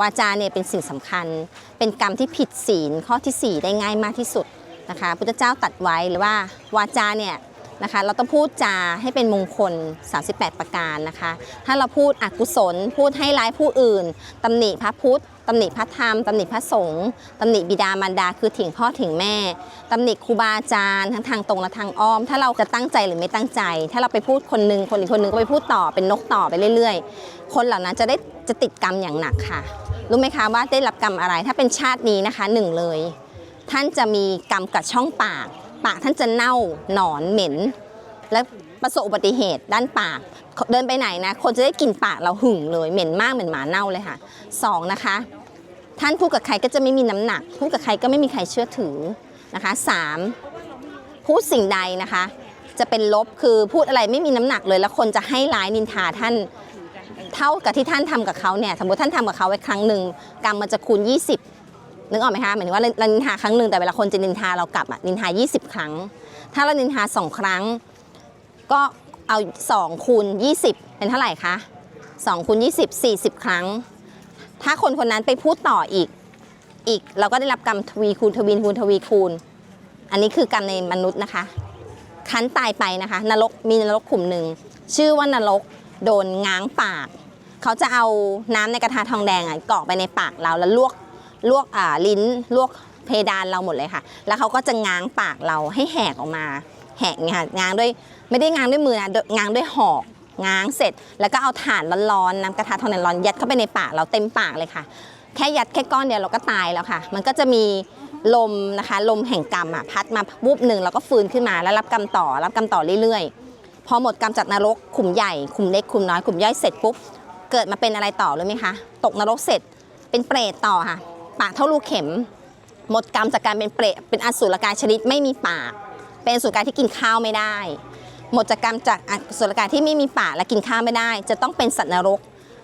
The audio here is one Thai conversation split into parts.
วาจาเนี่ยเป็นสิ่งสำคัญ เป็นกรรมที่ผิดศีลข้อที่ 4 ได้ง่ายมากที่สุดนะคะพุทธเจ้าตัดไว้หรือว่าวาจาเนี่ย นะคะ เราต้องพูดจาให้เป็นมงคล 38 ประการนะคะ ถ้าเราพูดอกุศล พูดให้ร้ายผู้อื่นตำหนิพระพุทธตำหนิพระธรรมตำหนิพระสงฆ์ตำหนิบิดามารดาคือถิงพ่อถิงแม่ตำหนิครูบาอาจารย์ทั้งทางตรงและทางอ้อม ถ้าเราจะตั้งใจหรือไม่ตั้งใจ ถ้าเราไปพูดคนหนึ่งคนอีกคนหนึ่งก็ไปพูดต่อเป็นนกต่อไปเรื่อย ๆ คนเหล่านั้นจะได้จะติดกรรมอย่างหนักค่ะ รู้ไหมคะว่าได้รับกรรมอะไรถ้าเป็นชาตินี้นะคะหนึ่งเลย ท่านจะมีกรรมกัดช่องปาก ปากท่านจะเน่าหนอนเหม็น และประสบอุบัติเหตุด้านปาก เดินไปไหนนะ คนจะได้กลิ่นปากเราหึ่งเลย เหม็นมากเหมือนหมาเน่าเลยค่ะสองนะคะ ท่านพูดกับใครก็จะไม่มีน้ำหนัก พูดกับใครก็ไม่มีใครเชื่อถือนะคะสามพูดสิ่งใดนะคะ จะเป็นลบคือพูดอะไรไม่มีน้ำหนักเลย แล้วคนจะให้ร้ายนินทาท่านเท่ากับที่ท่านทำกับเขาเนี่ยสมมติท่านทำกับเขาไว้ครั้งหนึ่งกรรมมันจะคูณ 20 นึกออกไหมคะหมายถึงว่าเรานินทาครั้งหนึ่งแต่เวลาคนจะนินทาเรากลับอะนินทา 20 ครั้ง ถ้าเรานินทาสองครั้ง ก็เอา2คูณ20 เป็นเท่าไหร่คะ2คูณ20 40 ครั้ง ถ้าคนคนนั้นไปพูดต่ออีกอีก เราก็ได้รับกรรมทวีคูณทวีคูณทวีคูณ อันนี้คือกรรมในมนุษย์นะคะคันตายไปนะคะ นรกมีนรกขุมหนึ่งชื่อว่านรกโดนง้างปาก เขาจะเอาน้ำในกระทะทองแดงอะกรอกไปในปากเราแล้วลวก ลวกลิ้นลวกเพดานเราหมดเลยค่ะ แล้วเขาก็จะง้างปากเราให้แหกออกมา แหกเนี่ยค่ะง้างด้วยไม่ได้ง้างด้วยมือนะง้างด้วยหอกง้างเสร็จ แล้วก็เอาถ่านร้อนๆน้ำกระทะทองแดงร้อนยัดเข้าไปในปากเราเต็มปากเลยค่ะ แค่ยัดแค่ก้อนเดียวเราก็ตายแล้วค่ะ มันก็จะมีลมนะคะลมแห่งกรรมอะพัดมาปุ๊บหนึ่งเราก็ฟื้นขึ้นมาแล้วรับกรรมต่อรับกรรมต่อเรื่อยๆ พอหมดกรรมจากนรกขุมใหญ่ขุมเล็กขุมน้อยขุมย่อยเสร็จปุ๊บเกิดมาเป็นอะไรต่อรู้ไหมคะ ตกนรกเสร็จเป็นเปรตต่อค่ะ ปากเท่าลูกเข็ม หมดกรรมจากการเป็นเปรตเป็นอสุรกายชนิดไม่มีปาก เป็นอสุรกายที่กินข้าวไม่ได้ หมดจากกรรมจากอสุรกายที่ไม่มีปากและกินข้าวไม่ได้ จะต้องเป็นสัตว์นรก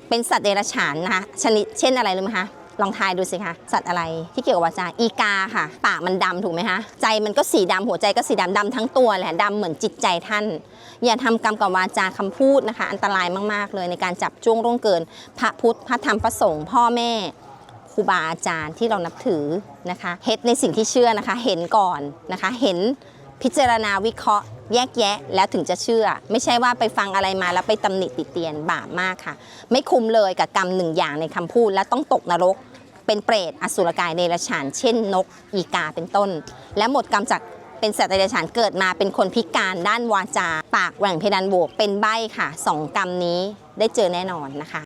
เป็นสัตว์เดรัจฉานนะคะชนิดเช่นอะไรรู้ไหมคะลองทายดูสิคะสัตว์อะไรที่เกี่ยวกับวาจาอีกาค่ะ ปากมันดำถูกไหมคะใจมันก็สีดำหัวใจก็สีดำดำทั้งตัวแหละดำเหมือนจิตใจท่าน อย่าทำกรรมกับวาจาคำพูดนะคะ อันตรายมากๆเลยในการจับจ้วงร่วงเกิน พระพุทธพระธรรมพระสงฆ์พ่อแม่ ครูบาอาจารย์ที่เรานับถือนะคะเฮ็ดในสิ่งที่เชื่อนะคะ เห็นก่อนนะคะ เห็นพิจารณาวิเคราะห์ แยกแยะแล้วถึงจะเชื่อ ไม่ใช่ว่าไปฟังอะไรมาแล้วไปตำหนิติเตียนบาปมากค่ะ ไม่คุ้มเลยกับกรรมหนึ่งอย่างในคำพูด และต้องตกนรก เป็นเปรตอสุรกายเดรัจฉานเช่นนก อีกาเป็นต้น และหมดกรรมจากเป็นสัตว์เดรัจฉานเกิดมาเป็นคนพิการด้านวาจา ปากแหว่งเพดานโหวกเป็นใบค่ะสองกรรมนี้ได้เจอแน่นอนนะคะ